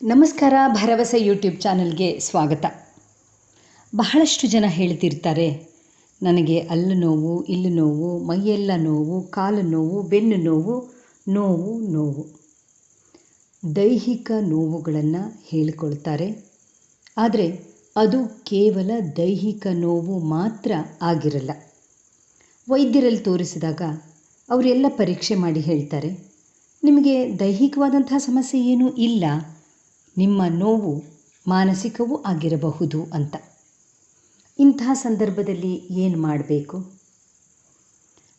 ನಮಸ್ಕಾರ, ಭರವಸೆ ಯೂಟ್ಯೂಬ್ ಚಾನಲ್ಗೆ ಸ್ವಾಗತ. ಬಹಳಷ್ಟು ಜನ ಹೇಳ್ತಿರ್ತಾರೆ, ನನಗೆ ಅಲ್ಲು ನೋವು, ಇಲ್ಲು ನೋವು, ಮೈಯೆಲ್ಲ ನೋವು, ಕಾಲು ನೋವು, ಬೆನ್ನು ನೋವು ನೋವು ನೋವು. ದೈಹಿಕ ನೋವುಗಳನ್ನು ಹೇಳಿಕೊಳ್ತಾರೆ. ಆದರೆ ಅದು ಕೇವಲ ದೈಹಿಕ ನೋವು ಮಾತ್ರ ಆಗಿರಲ್ಲ. ವೈದ್ಯರಲ್ಲಿ ತೋರಿಸಿದಾಗ ಅವರೆಲ್ಲ ಪರೀಕ್ಷೆ ಮಾಡಿ ಹೇಳ್ತಾರೆ, ನಿಮಗೆ ದೈಹಿಕವಾದಂತಹ ಸಮಸ್ಯೆ ಏನೂ ಇಲ್ಲ ನಿಮ್ಮ ನೋವು ಮಾನಸಿಕವೂ ಆಗಿರಬಹುದು ಅಂತ. ಇಂತಹ ಸಂದರ್ಭದಲ್ಲಿ ಏನು ಮಾಡಬೇಕು?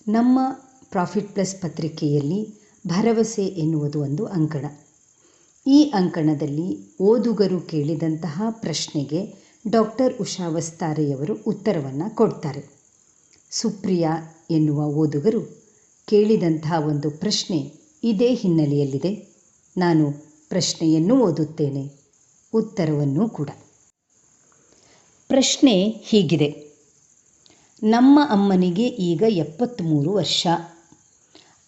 ನಮ್ಮ ಪ್ರಾಫಿಟ್ ಪ್ಲಸ್ ಪತ್ರಿಕೆಯಲ್ಲಿ ಭರವಸೆ ಎನ್ನುವುದು ಒಂದು ಅಂಕಣ. ಈ ಅಂಕಣದಲ್ಲಿ ಓದುಗರು ಕೇಳಿದಂತಹ ಪ್ರಶ್ನೆಗೆ ಡಾಕ್ಟರ್ ಉಷಾ ವಸ್ತಾರೆಯವರು ಉತ್ತರವನ್ನು ಕೊಡ್ತಾರೆ. ಸುಪ್ರಿಯಾ ಎನ್ನುವ ಓದುಗರು ಕೇಳಿದಂತಹ ಒಂದು ಪ್ರಶ್ನೆ ಇದೇ ಹಿನ್ನೆಲೆಯಲ್ಲಿದೆ. ನಾನು ಪ್ರಶ್ನೆಯನ್ನು ಓದುತ್ತೇನೆ. ಉತ್ತರವನ್ನು ಕೂಡ. ಪ್ರಶ್ನೆ ಹೀಗಿದೆ. ನಮ್ಮ ಅಮ್ಮನಿಗೆ ಈಗ ಎಪ್ಪತ್ತ್ಮೂರು ವರ್ಷ.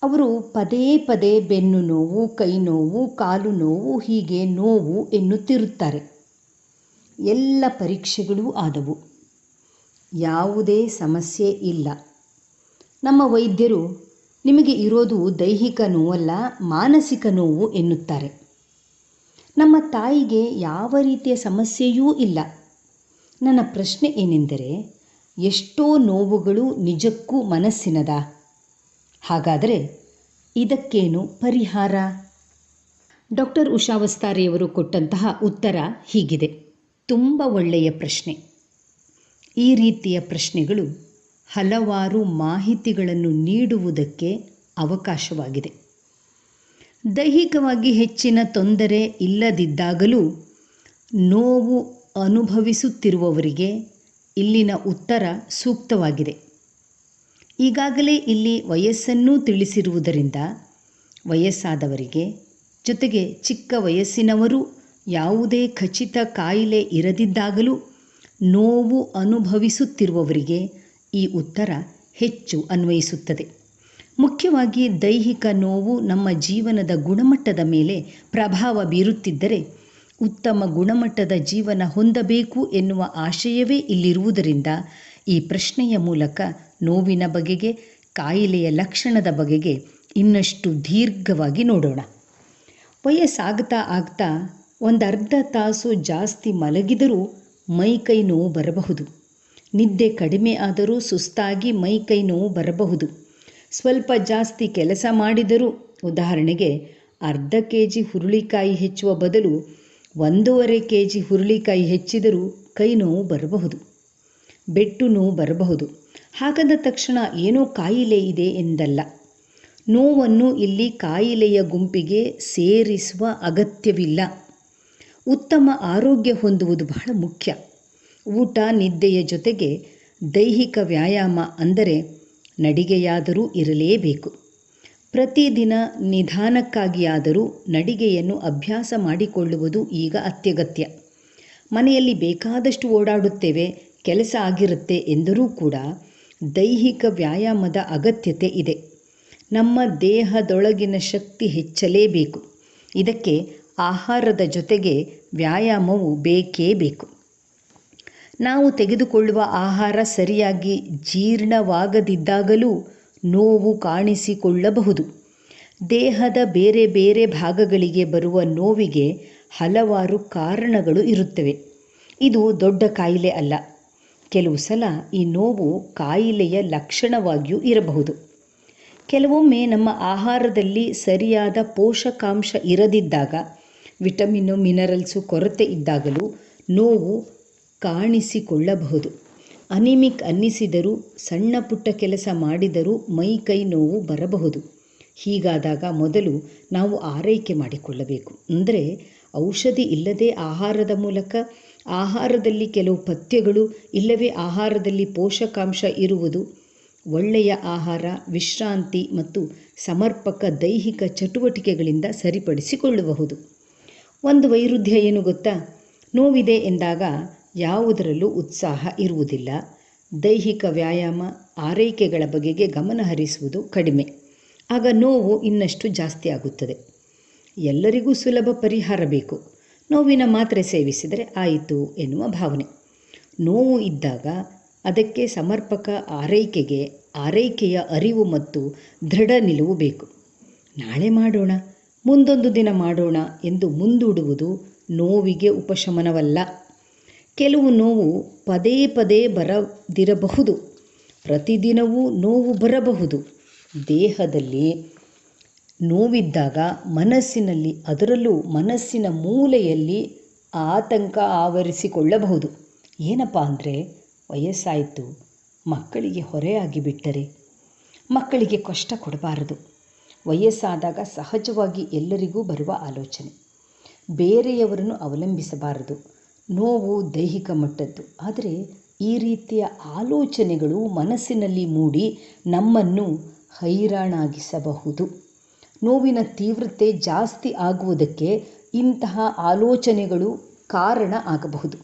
ಅವರು ಪದೇ ಪದೇ ಬೆನ್ನು ನೋವು, ಕೈ ನೋವು, ಕಾಲು ನೋವು, ಹೀಗೆ ನೋವು ಎನ್ನುತ್ತಿರುತ್ತಾರೆ. ಎಲ್ಲ ಪರೀಕ್ಷೆಗಳೂ ಆದವು. ಯಾವುದೇ ಸಮಸ್ಯೆ ಇಲ್ಲ. ನಮ್ಮ ವೈದ್ಯರು ನಿಮಗೆ ಇರೋದು ದೈಹಿಕ ನೋವಲ್ಲ, ಮಾನಸಿಕ ನೋವು ಎನ್ನುತ್ತಾರೆ. ನಮ್ಮ ತಾಯಿಗೆ ಯಾವ ರೀತಿಯ ಸಮಸ್ಯೆಯೂ ಇಲ್ಲ. ನನ್ನ ಪ್ರಶ್ನೆ ಏನೆಂದರೆ, ಎಷ್ಟೋ ನೋವುಗಳು ನಿಜಕ್ಕೂ ಮನಸ್ಸಿನದ? ಹಾಗಾದರೆ ಇದಕ್ಕೇನು ಪರಿಹಾರ? ಡಾಕ್ಟರ್ ಉಷಾ ವಸ್ತಾರೆಯವರು ಕೊಟ್ಟಂತಹ ಉತ್ತರ ಹೀಗಿದೆ. ತುಂಬ ಒಳ್ಳೆಯ ಪ್ರಶ್ನೆ. ಈ ರೀತಿಯ ಪ್ರಶ್ನೆಗಳು ಹಲವಾರು ಮಾಹಿತಿಗಳನ್ನು ನೀಡುವುದಕ್ಕೆ ಅವಕಾಶವಾಗಿದೆ. ದೈಹಿಕವಾಗಿ ಹೆಚ್ಚಿನ ತೊಂದರೆ ಇಲ್ಲದಿದ್ದಾಗಲೂ ನೋವು ಅನುಭವಿಸುತ್ತಿರುವವರಿಗೆ ಇಲ್ಲಿನ ಉತ್ತರ ಸೂಕ್ತವಾಗಿದೆ. ಈಗಾಗಲೇ ಇಲ್ಲಿ ವಯಸ್ಸನ್ನೂ ತಿಳಿಸಿರುವುದರಿಂದ ವಯಸ್ಸಾದವರಿಗೆ ಜೊತೆಗೆ ಚಿಕ್ಕ ವಯಸ್ಸಿನವರು ಯಾವುದೇ ಖಚಿತ ಕಾಯಿಲೆ ಇರದಿದ್ದಾಗಲೂ ನೋವು ಅನುಭವಿಸುತ್ತಿರುವವರಿಗೆ ಈ ಉತ್ತರ ಹೆಚ್ಚು ಅನ್ವಯಿಸುತ್ತದೆ. ಮುಖ್ಯವಾಗಿ ದೈಹಿಕ ನೋವು ನಮ್ಮ ಜೀವನದ ಗುಣಮಟ್ಟದ ಮೇಲೆ ಪ್ರಭಾವ ಬೀರುತ್ತಿದ್ದರೆ ಉತ್ತಮ ಗುಣಮಟ್ಟದ ಜೀವನ ಹೊಂದಬೇಕು ಎನ್ನುವ ಆಶಯವೇ ಇಲ್ಲಿರುವುದರಿಂದ ಈ ಪ್ರಶ್ನೆಯ ಮೂಲಕ ನೋವಿನ ಬಗೆಗೆ, ಕಾಯಿಲೆಯ ಲಕ್ಷಣದ ಬಗೆಗೆ ಇನ್ನಷ್ಟು ದೀರ್ಘವಾಗಿ ನೋಡೋಣ. ವಯಸ್ಸಾಗ್ತಾ ಆಗ್ತಾ ಒಂದು ಅರ್ಧ ತಾಸು ಜಾಸ್ತಿ ಮಲಗಿದರೂ ಮೈ ಕೈ ನೋವು ಬರಬಹುದು. ನಿದ್ದೆ ಕಡಿಮೆ ಆದರೂ ಸುಸ್ತಾಗಿ ಮೈ ಕೈ ನೋವು ಬರಬಹುದು. ಸ್ವಲ್ಪ ಜಾಸ್ತಿ ಕೆಲಸ ಮಾಡಿದರೂ ಉದಾಹರಣೆಗೆ ಅರ್ಧ ಕೆ ಜಿ ಹುರುಳಿಕಾಯಿ ಹೆಚ್ಚುವ ಬದಲು ಒಂದೂವರೆ ಕೆ ಜಿ ಹುರುಳಿಕಾಯಿ ಹೆಚ್ಚಿದರೂ ಕೈ ನೋವು ಬರಬಹುದು, ಬೆಟ್ಟು ನೋವು ಬರಬಹುದು. ಹಾಗಾದ ತಕ್ಷಣ ಏನೋ ಕಾಯಿಲೆ ಇದೆ ಎಂದಲ್ಲ. ನೋವನ್ನು ಇಲ್ಲಿ ಕಾಯಿಲೆಯ ಗುಂಪಿಗೆ ಸೇರಿಸುವ ಅಗತ್ಯವಿಲ್ಲ. ಉತ್ತಮ ಆರೋಗ್ಯ ಹೊಂದುವುದು ಬಹಳ ಮುಖ್ಯ. ಊಟ, ನಿದ್ದೆಯ ಜೊತೆಗೆ ದೈಹಿಕ ವ್ಯಾಯಾಮ ಅಂದರೆ ನಡಿಗೆಯಾದರೂ ಇರಲೇಬೇಕು. ಪ್ರತಿದಿನ ನಿಧಾನಕ್ಕಾಗಿಯಾದರೂ ನಡಿಗೆಯನ್ನು ಅಭ್ಯಾಸ ಮಾಡಿಕೊಳ್ಳುವುದು ಈಗ ಅತ್ಯಗತ್ಯ. ಮನೆಯಲ್ಲಿ ಬೇಕಾದಷ್ಟು ಓಡಾಡುತ್ತೇವೆ, ಕೆಲಸ ಆಗಿರುತ್ತೆ ಎಂದರೂ ಕೂಡ ದೈಹಿಕ ವ್ಯಾಯಾಮದ ಅಗತ್ಯತೆ ಇದೆ. ನಮ್ಮ ದೇಹದೊಳಗಿನ ಶಕ್ತಿ ಹೆಚ್ಚಲೇಬೇಕು. ಇದಕ್ಕೆ ಆಹಾರದ ಜೊತೆಗೆ ವ್ಯಾಯಾಮವು ಬೇಕೇ ಬೇಕು. ನಾವು ತೆಗೆದುಕೊಳ್ಳುವ ಆಹಾರ ಸರಿಯಾಗಿ ಜೀರ್ಣವಾಗದಿದ್ದಾಗಲೂ ನೋವು ಕಾಣಿಸಿಕೊಳ್ಳಬಹುದು. ದೇಹದ ಬೇರೆ ಬೇರೆ ಭಾಗಗಳಿಗೆ ಬರುವ ನೋವಿಗೆ ಹಲವಾರು ಕಾರಣಗಳು ಇರುತ್ತವೆ. ಇದು ದೊಡ್ಡ ಕಾಯಿಲೆ ಅಲ್ಲ. ಕೆಲವು ಸಲ ಈ ನೋವು ಕಾಯಿಲೆಯ ಲಕ್ಷಣವಾಗಿಯೂ ಇರಬಹುದು. ಕೆಲವೊಮ್ಮೆ ನಮ್ಮ ಆಹಾರದಲ್ಲಿ ಸರಿಯಾದ ಪೋಷಕಾಂಶ ಇರದಿದ್ದಾಗ, ವಿಟಮಿನ್ನು, ಮಿನರಲ್ಸು ಕೊರತೆ ಇದ್ದಾಗಲೂ ನೋವು ಕಾಣಿಸಿಕೊಳ್ಳಬಹುದು. ಅನಿಮಿಕ್ ಅನ್ನಿಸಿದರೂ, ಸಣ್ಣ ಪುಟ್ಟ ಕೆಲಸ ಮಾಡಿದರೂ ಮೈ ಕೈ ನೋವು ಬರಬಹುದು. ಹೀಗಾದಾಗ ಮೊದಲು ನಾವು ಆರೈಕೆ ಮಾಡಿಕೊಳ್ಳಬೇಕು. ಅಂದರೆ ಔಷಧಿ ಇಲ್ಲದೆ ಆಹಾರದ ಮೂಲಕ ಆಹಾರದಲ್ಲಿ ಕೆಲವು ಪಥ್ಯಗಳು, ಇಲ್ಲವೇ ಆಹಾರದಲ್ಲಿ ಪೋಷಕಾಂಶ ಇರುವುದು, ಒಳ್ಳೆಯ ಆಹಾರ, ವಿಶ್ರಾಂತಿ ಮತ್ತು ಸಮರ್ಪಕ ದೈಹಿಕ ಚಟುವಟಿಕೆಗಳಿಂದ ಸರಿಪಡಿಸಿಕೊಳ್ಳಬಹುದು. ಒಂದು ವೈರುಧ್ಯ ಏನು ಗೊತ್ತಾ? ನೋವಿದೆ ಎಂದಾಗ ಯಾವುದರಲ್ಲೂ ಉತ್ಸಾಹ ಇರುವುದಿಲ್ಲ. ದೈಹಿಕ ವ್ಯಾಯಾಮ ಆರೈಕೆಗಳ ಬಗೆಗೆ ಗಮನ ಹರಿಸುವುದು ಕಡಿಮೆ. ಆಗ ನೋವು ಇನ್ನಷ್ಟು ಜಾಸ್ತಿ ಆಗುತ್ತದೆ. ಎಲ್ಲರಿಗೂ ಸುಲಭ ಪರಿಹಾರ ಬೇಕು. ನೋವಿನ ಮಾತ್ರೆ ಸೇವಿಸಿದರೆ ಆಯಿತು ಎನ್ನುವ ಭಾವನೆ. ನೋವು ಇದ್ದಾಗ ಅದಕ್ಕೆ ಸಮರ್ಪಕ ಆರೈಕೆಗೆ ಆರೈಕೆಯ ಅರಿವು ಮತ್ತು ದೃಢ ನಿಲುವು ಬೇಕು. ನಾಳೆ ಮಾಡೋಣ, ಮುಂದೊಂದು ದಿನ ಮಾಡೋಣ ಎಂದು ಮುಂದೂಡುವುದು ನೋವಿಗೆ ಉಪಶಮನವಲ್ಲ. ಕೆಲವು ನೋವು ಪದೇ ಪದೇ ಬರದಿರಬಹುದು. ಪ್ರತಿದಿನವೂ ನೋವು ಬರಬಹುದು. ದೇಹದಲ್ಲಿ ನೋವಿದ್ದಾಗ ಮನಸ್ಸಿನಲ್ಲಿ ಅದರಲ್ಲೂ ಮನಸ್ಸಿನ ಮೂಲೆಯಲ್ಲಿ ಆತಂಕ ಆವರಿಸಿಕೊಳ್ಳಬಹುದು. ಏನಪ್ಪ ಅಂದರೆ ವಯಸ್ಸಾಯಿತು, ಮಕ್ಕಳಿಗೆ ಹೊರೆಯಾಗಿ ಬಿಟ್ಟರೆ ಮಕ್ಕಳಿಗೆ ಕಷ್ಟ ಕೊಡಬಾರದು. ವಯಸ್ಸಾದಾಗ ಸಹಜವಾಗಿ ಎಲ್ಲರಿಗೂ ಬರುವ ಆಲೋಚನೆ. ಬೇರೆಯವರನ್ನು ಅವಲಂಬಿಸಬಾರದು. ನೋವು ದೈಹಿಕ ಮಟ್ಟದ್ದು. ಆದರೆ ಈ ರೀತಿಯ ಆಲೋಚನೆಗಳು ಮನಸ್ಸಿನಲ್ಲಿ ಮೂಡಿ ನಮ್ಮನ್ನು ಹೈರಾಣಾಗಿಸಬಹುದು. ನೋವಿನ ತೀವ್ರತೆ ಜಾಸ್ತಿ ಆಗುವುದಕ್ಕೆ ಇಂತಹ ಆಲೋಚನೆಗಳು ಕಾರಣ ಆಗಬಹುದು.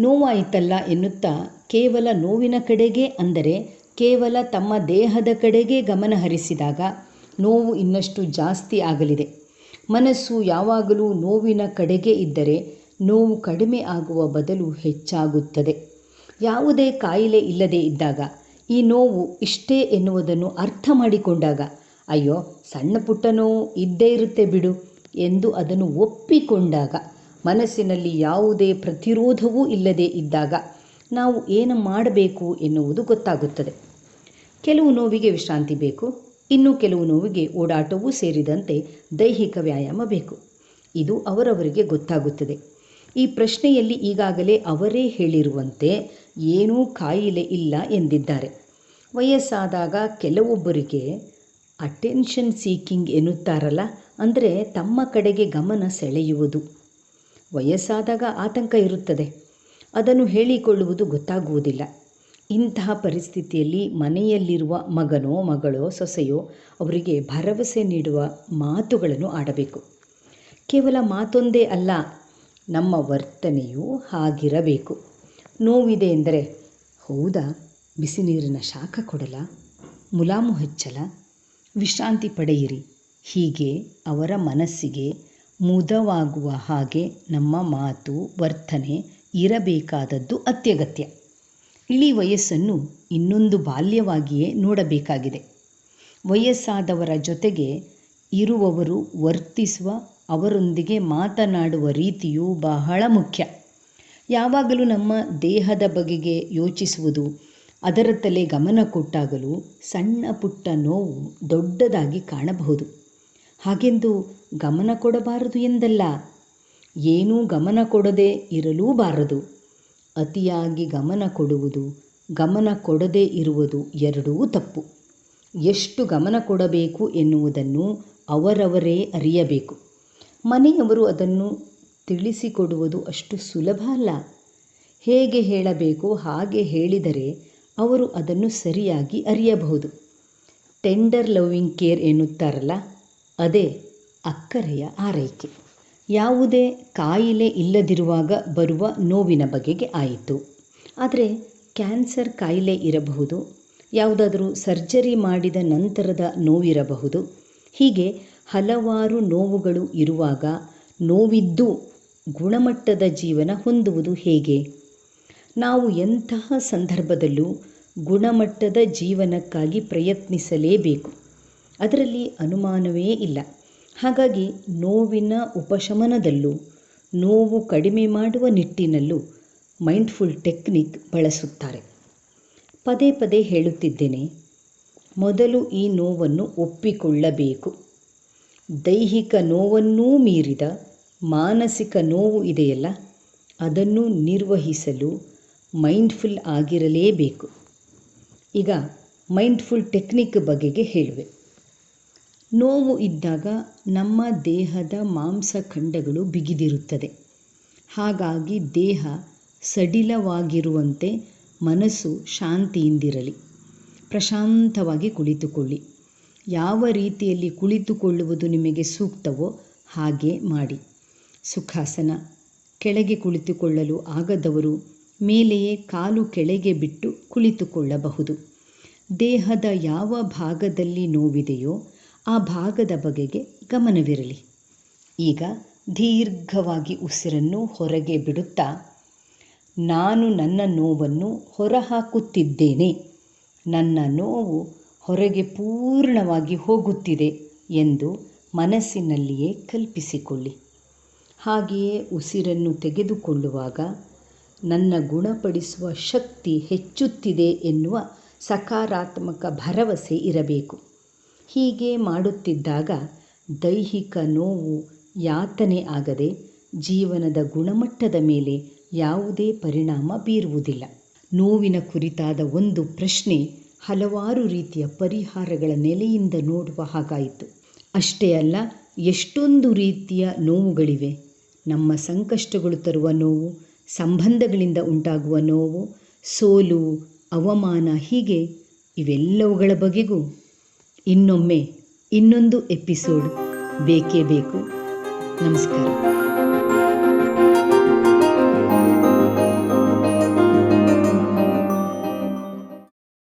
ನೋವಾಯಿತಲ್ಲ ಎನ್ನುತ್ತಾ ಕೇವಲ ನೋವಿನ ಕಡೆಗೆ ಅಂದರೆ ಕೇವಲ ತಮ್ಮ ದೇಹದ ಕಡೆಗೆ ಗಮನ ಹರಿಸಿದಾಗ ನೋವು ಇನ್ನಷ್ಟು ಜಾಸ್ತಿ ಆಗಲಿದೆ. ಮನಸ್ಸು ಯಾವಾಗಲೂ ನೋವಿನ ಕಡೆಗೆ ಇದ್ದರೆ ನೋವು ಕಡಿಮೆ ಆಗುವ ಬದಲು ಹೆಚ್ಚಾಗುತ್ತದೆ. ಯಾವುದೇ ಕಾಯಿಲೆ ಇಲ್ಲದೆ ಇದ್ದಾಗ, ಈ ನೋವು ಇಷ್ಟೇ ಎನ್ನುವುದನ್ನು ಅರ್ಥ ಮಾಡಿಕೊಂಡಾಗ, ಅಯ್ಯೋ, ಸಣ್ಣ ಪುಟ್ಟ ನೋವು ಇದ್ದೇ ಇರುತ್ತೆ ಬಿಡು ಎಂದು ಅದನ್ನು ಒಪ್ಪಿಕೊಂಡಾಗ, ಮನಸ್ಸಿನಲ್ಲಿ ಯಾವುದೇ ಪ್ರತಿರೋಧವೂ ಇಲ್ಲದೆ ಇದ್ದಾಗ ನಾವು ಏನು ಮಾಡಬೇಕು ಎನ್ನುವುದು ಗೊತ್ತಾಗುತ್ತದೆ. ಕೆಲವು ನೋವಿಗೆ ವಿಶ್ರಾಂತಿ ಬೇಕು, ಇನ್ನು ಕೆಲವು ನೋವಿಗೆ ಓಡಾಟವೂ ಸೇರಿದಂತೆ ದೈಹಿಕ ವ್ಯಾಯಾಮ ಬೇಕು. ಇದು ಅವರವರಿಗೆ ಗೊತ್ತಾಗುತ್ತದೆ. ಈ ಪ್ರಶ್ನೆಯಲ್ಲಿ ಈಗಾಗಲೇ ಅವರೇ ಹೇಳಿರುವಂತೆ ಏನೂ ಕಾಯಿಲೆ ಇಲ್ಲ ಎಂದಿದ್ದಾರೆ. ವಯಸ್ಸಾದಾಗ ಕೆಲವೊಬ್ಬರಿಗೆ ಅಟೆನ್ಷನ್ ಸೀಕಿಂಗ್ ಎನ್ನುತ್ತಾರಲ್ಲ, ಅಂದರೆ ತಮ್ಮ ಕಡೆಗೆ ಗಮನ ಸೆಳೆಯುವುದು. ವಯಸ್ಸಾದಾಗ ಆತಂಕ ಇರುತ್ತದೆ. ಅದನ್ನು ಹೇಳಿಕೊಳ್ಳುವುದು ಗೊತ್ತಾಗುವುದಿಲ್ಲ. ಇಂತಹ ಪರಿಸ್ಥಿತಿಯಲ್ಲಿ ಮನೆಯಲ್ಲಿರುವ ಮಗನೋ, ಮಗಳೋ, ಸೊಸೆಯೋ ಅವರಿಗೆ ಭರವಸೆ ನೀಡುವ ಮಾತುಗಳನ್ನು ಆಡಬೇಕು. ಕೇವಲ ಮಾತೊಂದೇ ಅಲ್ಲ ನಮ್ಮ ವರ್ತನೆಯೂ ಹಾಗಿರಬೇಕು. ನೋವಿದೆ ಎಂದರೆ, ಹೌದಾ, ಬಿಸಿ ನೀರಿನ ಶಾಖ ಕೊಡಲ, ಮುಲಾಮು ಹಚ್ಚಲ, ವಿಶ್ರಾಂತಿ ಪಡೆಯಿರಿ. ಹೀಗೆ ಅವರ ಮನಸ್ಸಿಗೆ ಮುದವಾಗುವ ಹಾಗೆ ನಮ್ಮ ಮಾತು, ವರ್ತನೆ ಇರಬೇಕಾದದ್ದು ಅತ್ಯಗತ್ಯ. ಇಳಿ ವಯಸ್ಸನ್ನು ಇನ್ನೊಂದು ಬಾಲ್ಯವಾಗಿಯೇ ನೋಡಬೇಕಾಗಿದೆ. ವಯಸ್ಸಾದವರ ಜೊತೆಗೆ ಇರುವವರು ವರ್ತಿಸುವ ಅವರೊಂದಿಗೆ ಮಾತನಾಡುವ ರೀತಿಯು ಬಹಳ ಮುಖ್ಯ. ಯಾವಾಗಲೂ ನಮ್ಮ ದೇಹದ ಬಗೆಗೆ ಯೋಚಿಸುವುದು ಅದರತ್ತಲೇ ಗಮನ ಕೊಟ್ಟಾಗಲೂ ಸಣ್ಣ ಪುಟ್ಟ ನೋವು ದೊಡ್ಡದಾಗಿ ಕಾಣಬಹುದು. ಹಾಗೆಂದು ಗಮನ ಕೊಡಬಾರದು ಎಂದಲ್ಲ, ಏನೂ ಗಮನ ಕೊಡದೆ ಇರಲೂಬಾರದು. ಅತಿಯಾಗಿ ಗಮನ ಕೊಡುವುದು, ಗಮನ ಕೊಡದೇ ಇರುವುದು ಎರಡೂ ತಪ್ಪು. ಎಷ್ಟು ಗಮನ ಕೊಡಬೇಕು ಎನ್ನುವುದನ್ನು ಅವರವರೇ ಅರಿಯಬೇಕು. ಮನೆಯವರು ಅದನ್ನು ತಿಳಿಸಿಕೊಡುವುದು ಅಷ್ಟು ಸುಲಭ ಅಲ್ಲ. ಹೇಗೆ ಹೇಳಬೇಕೋ ಹಾಗೆ ಹೇಳಿದರೆ ಅವರು ಅದನ್ನು ಸರಿಯಾಗಿ ಅರಿಯಬಹುದು. ಟೆಂಡರ್ ಲವಿಂಗ್ ಕೇರ್ ಎನ್ನುತ್ತಾರಲ್ಲ, ಅದೇ ಅಕ್ಕರೆಯ ಆರೈಕೆ. ಯಾವುದೇ ಕಾಯಿಲೆ ಇಲ್ಲದಿರುವಾಗ ಬರುವ ನೋವಿನ ಬಗೆಗೆ ಆಯಿತು. ಆದರೆ ಕ್ಯಾನ್ಸರ್ ಕಾಯಿಲೆ ಇರಬಹುದು, ಯಾವುದಾದರೂ ಸರ್ಜರಿ ಮಾಡಿದ ನಂತರದ ನೋವಿರಬಹುದು ಹೀಗೆ ಹಲವಾರು ನೋವುಗಳು ಇರುವಾಗ ನೋವಿದ್ದು ಗುಣಮಟ್ಟದ ಜೀವನ ಹೊಂದುವುದು ಹೇಗೆ? ನಾವು ಎಂತಹ ಸಂದರ್ಭದಲ್ಲೂ ಗುಣಮಟ್ಟದ ಜೀವನಕ್ಕಾಗಿ ಪ್ರಯತ್ನಿಸಲೇಬೇಕು. ಅದರಲ್ಲಿ ಅನುಮಾನವೇ ಇಲ್ಲ. ಹಾಗಾಗಿ ನೋವಿನ ಉಪಶಮನದಲ್ಲೂ, ನೋವು ಕಡಿಮೆ ಮಾಡುವ ನಿಟ್ಟಿನಲ್ಲೂ ಮೈಂಡ್ಫುಲ್ ಟೆಕ್ನಿಕ್ ಬಳಸುತ್ತಾರೆ. ಪದೇ ಪದೇ ಹೇಳುತ್ತಿದ್ದೇನೆ ಮೊದಲು ಈ ನೋವನ್ನು ಒಪ್ಪಿಕೊಳ್ಳಬೇಕು. ದೈಹಿಕ ನೋವನ್ನೂ ಮೀರಿದ ಮಾನಸಿಕ ನೋವು ಇದೆಯಲ್ಲ, ಅದನ್ನು ನಿರ್ವಹಿಸಲು ಮೈಂಡ್ಫುಲ್ ಆಗಿರಲೇಬೇಕು. ಈಗ ಮೈಂಡ್ಫುಲ್ ಟೆಕ್ನಿಕ್ ಬಗೆಗೆ ಹೇಳುವೆ. ನೋವು ಇದ್ದಾಗ ನಮ್ಮ ದೇಹದ ಮಾಂಸಖಂಡಗಳು ಬಿಗಿದಿರುತ್ತದೆ. ಹಾಗಾಗಿ ದೇಹ ಸಡಿಲವಾಗಿರುವಂತೆ ಮನಸ್ಸು ಶಾಂತಿಯಿಂದಿರಲಿ. ಪ್ರಶಾಂತವಾಗಿ ಕುಳಿತುಕೊಳ್ಳಿ. ಯಾವ ರೀತಿಯಲ್ಲಿ ಕುಳಿತುಕೊಳ್ಳುವುದು ನಿಮಗೆ ಸೂಕ್ತವೋ ಹಾಗೆ ಮಾಡಿ. ಸುಖಾಸನ. ಕೆಳಗೆ ಕುಳಿತುಕೊಳ್ಳಲು ಆಗದವರು ಮೇಲೆಯೇ ಕಾಲು ಕೆಳಗೆ ಬಿಟ್ಟು ಕುಳಿತುಕೊಳ್ಳಬಹುದು. ದೇಹದ ಯಾವ ಭಾಗದಲ್ಲಿ ನೋವಿದೆಯೋ ಆ ಭಾಗದ ಬಗೆಗೆ ಗಮನವಿರಲಿ. ಈಗ ದೀರ್ಘವಾಗಿ ಉಸಿರನ್ನು ಹೊರಗೆ ಬಿಡುತ್ತಾ, ನಾನು ನನ್ನ ನೋವನ್ನು ಹೊರಹಾಕುತ್ತಿದ್ದೇನೆ. ನನ್ನ ನೋವು ಹೊರಗೆ ಪೂರ್ಣವಾಗಿ ಹೋಗುತ್ತಿದೆ ಎಂದು ಮನಸ್ಸಿನಲ್ಲಿಯೇ ಕಲ್ಪಿಸಿಕೊಳ್ಳಿ. ಹಾಗೆಯೇ ಉಸಿರನ್ನು ತೆಗೆದುಕೊಳ್ಳುವಾಗ ನನ್ನ ಗುಣಪಡಿಸುವ ಶಕ್ತಿ ಹೆಚ್ಚುತ್ತಿದೆ ಎನ್ನುವ ಸಕಾರಾತ್ಮಕ ಭರವಸೆ ಇರಬೇಕು. ಹೀಗೆ ಮಾಡುತ್ತಿದ್ದಾಗ ದೈಹಿಕ ನೋವು ಯಾತನೆ ಆಗದೆ ಜೀವನದ ಗುಣಮಟ್ಟದ ಮೇಲೆ ಯಾವುದೇ ಪರಿಣಾಮ ಬೀರುವುದಿಲ್ಲ. ನೋವಿನ ಕುರಿತಾದ ಒಂದು ಪ್ರಶ್ನೆ ಹಲವಾರು ರೀತಿಯ ಪರಿಹಾರಗಳ ನೆಲೆಯಿಂದ ನೋಡುವ ಹಾಗಾಯಿತು. ಅಷ್ಟೇ ಅಲ್ಲ, ಎಷ್ಟೊಂದು ರೀತಿಯ ನೋವುಗಳಿವೆ. ನಮ್ಮ ಸಂಕಷ್ಟಗಳು ತರುವ ನೋವು, ಸಂಬಂಧಗಳಿಂದ ಉಂಟಾಗುವ ನೋವು, ಸೋಲು, ಅವಮಾನ ಹೀಗೆ ಇವೆಲ್ಲವುಗಳ ಬಗೆಗೂ. ಇನ್ನೊಮ್ಮೆ ಇನ್ನೊಂದು ಎಪಿಸೋಡ್ ಬೇಕೇ ಬೇಕು. ನಮಸ್ಕಾರ.